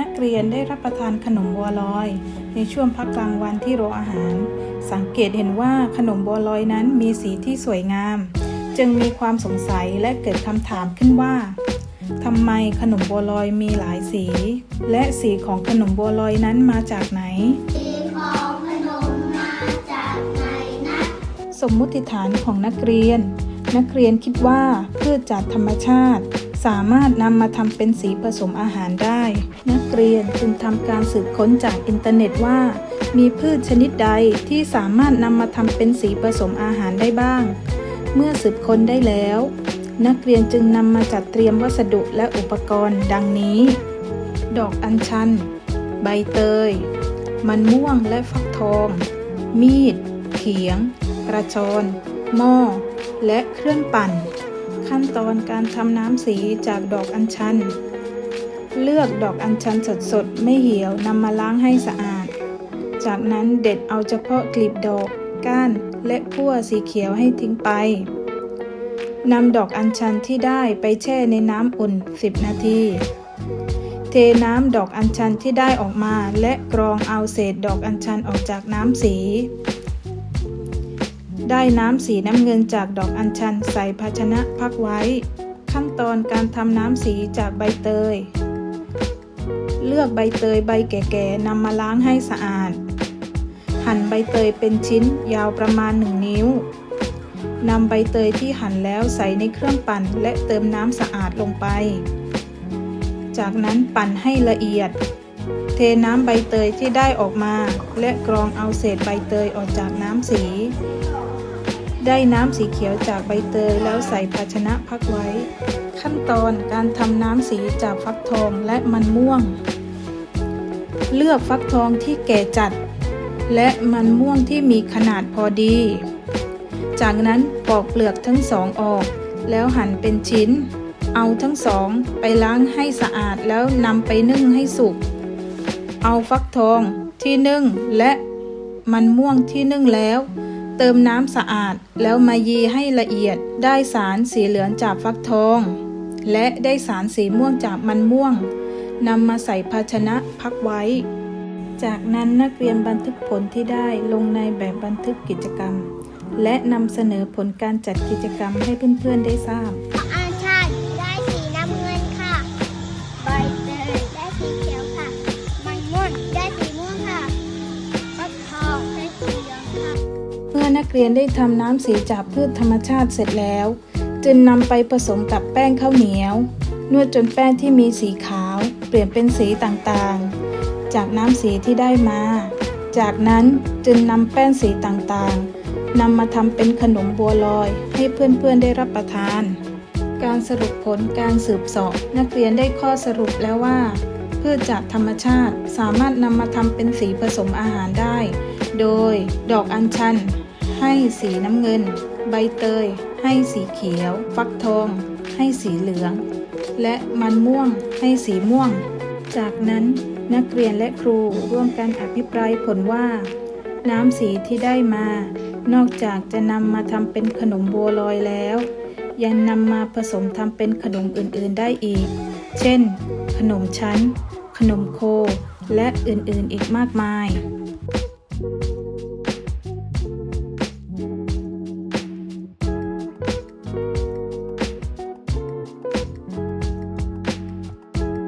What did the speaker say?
นักเรียนได้รับประทานขนมบัวลอย ในช่วงพักกลางวันที่โรงอาหาร สังเกตเห็นว่าขนมบัวลอยนั้นมีสีที่สวยงาม จึงมีความสงสัยและเกิดคำถามขึ้นว่าทำไมขนมบัวลอยมีหลายสี และสีของขนมบัวลอยนั้นมาจากไหนสีของขนมมาจากไหนนะสมมุติฐานของนักเรียน นักเรียนคิดว่าพืชจากธรรมชาติ สามารถนำมาทำเป็นสีผสมอาหารได้ นักเรียนจึงทำการสืบค้นจากอินเทอร์เน็ตว่า มีพืชชนิดใดที่สามารถนำมาทำเป็นสีผสมอาหารได้บ้าง เมื่อสืบค้นได้แล้ว นักเรียนจึงนำมาจัดเตรียมวัสดุและอุปกรณ์ ดังนี้ ดอกอัญชัน ใบเตย มันม่วงและฟักทอง มีด เขียง กระชอน หม้อ และเครื่องปั่น ขั้นตอนการทำน้ำสีจากดอกอัญชัน เลือกดอกอัญชันสดๆ ไม่เหี่ยวนำมาล้างให้สะอาด จากนั้นเด็ดเอาเฉพาะกลีบดอก ก้าน และพั่วสีเขียวให้ทิ้งไปนำดอกอัญชันที่ได้ไปแช่ในน้ำอุ่น 10 นาที เทน้ำดอกอัญชันที่ได้ออกมาและกรองเอาเศษดอกอัญชันออกจากน้ำสี ได้น้ำสีน้ำเงินจากดอกอัญชันใส่ภาชนะพักไว้ ขั้นตอนการทำน้ำสีจากใบเตย เลือกใบเตยใบแก่ๆนำมาล้างให้สะอาด หั่นใบเตยเป็นชิ้นยาวประมาณ 1 นิ้วนำใบเตยที่หั่นแล้วใส่ในเครื่องปั่นและเติมน้ำสะอาดลงไป จากนั้นปั่นให้ละเอียด เทน้ำใบเตยที่ได้ออกมา และกรองเอาเศษใบเตยออกจากน้ำสี ได้น้ำสีเขียวจากใบเตยแล้วใส่ภาชนะพักไว้ ขั้นตอนการทำน้ำสีจากฟักทองและมันม่วง เลือกฟักทองที่แก่จัด และมันม่วงที่มีขนาดพอดี จากนั้นปอกเปลือกทั้งสองออก แล้วหั่นเป็นชิ้น เอาทั้งสองไปล้างให้สะอาดแล้วนำไปนึ่งให้สุก เอาฟักทองที่นึ่งและมันม่วงที่นึ่งแล้ว เติมน้ำสะอาด แล้วมายีให้ละเอียด ได้สารสีเหลืองจากฟักทอง และได้สารสีม่วงจากมันม่วงนำมาใส่ภาชนะพักไว้ จากนั้นนักเรียนบันทึกผลที่ได้ลงในแบบบันทึกกิจกรรม และนำเสนอผลการจัดกิจกรรมให้เพื่อนๆได้ทราบ มื่อนักเรียนได้ทำน้ำสีจากพืชธรรมชาติเสร็จแล้ว จึงนำไปผสมกับแป้งข้าวเหนียว นวดจนแป้งที่มีสีขาว เปลี่ยนเป็นสีต่างๆ จากน้ำสีที่ได้มา จากนั้นจึงนำแป้งสีต่างๆนำมาทำเป็นขนมบัวลอย ให้เพื่อนๆได้รับประทาน การสรุปผลการสืบสอบนักเรียนได้ข้อสรุปแล้วว่าพืชจากธรรมชาติสามารถนำมาทำเป็นสีผสมอาหารได้ โดยดอกอัญชัน ให้สีน้ำเงิน ใบเตย ให้สีเขียว ฟักทอง ให้สีเหลือง และมันม่วงให้สีม่วง จากนั้นนักเรียนและครูร่วมกันอภิปรายผลว่า น้ำสีที่ได้มา นอกจากจะนำมาทำเป็นขนมบัวลอยแล้ว ยังนำมาผสมทำเป็นขนมอื่นๆได้อีก เช่น ขนมชั้น ขนมโค และอื่นๆอีกมากมาย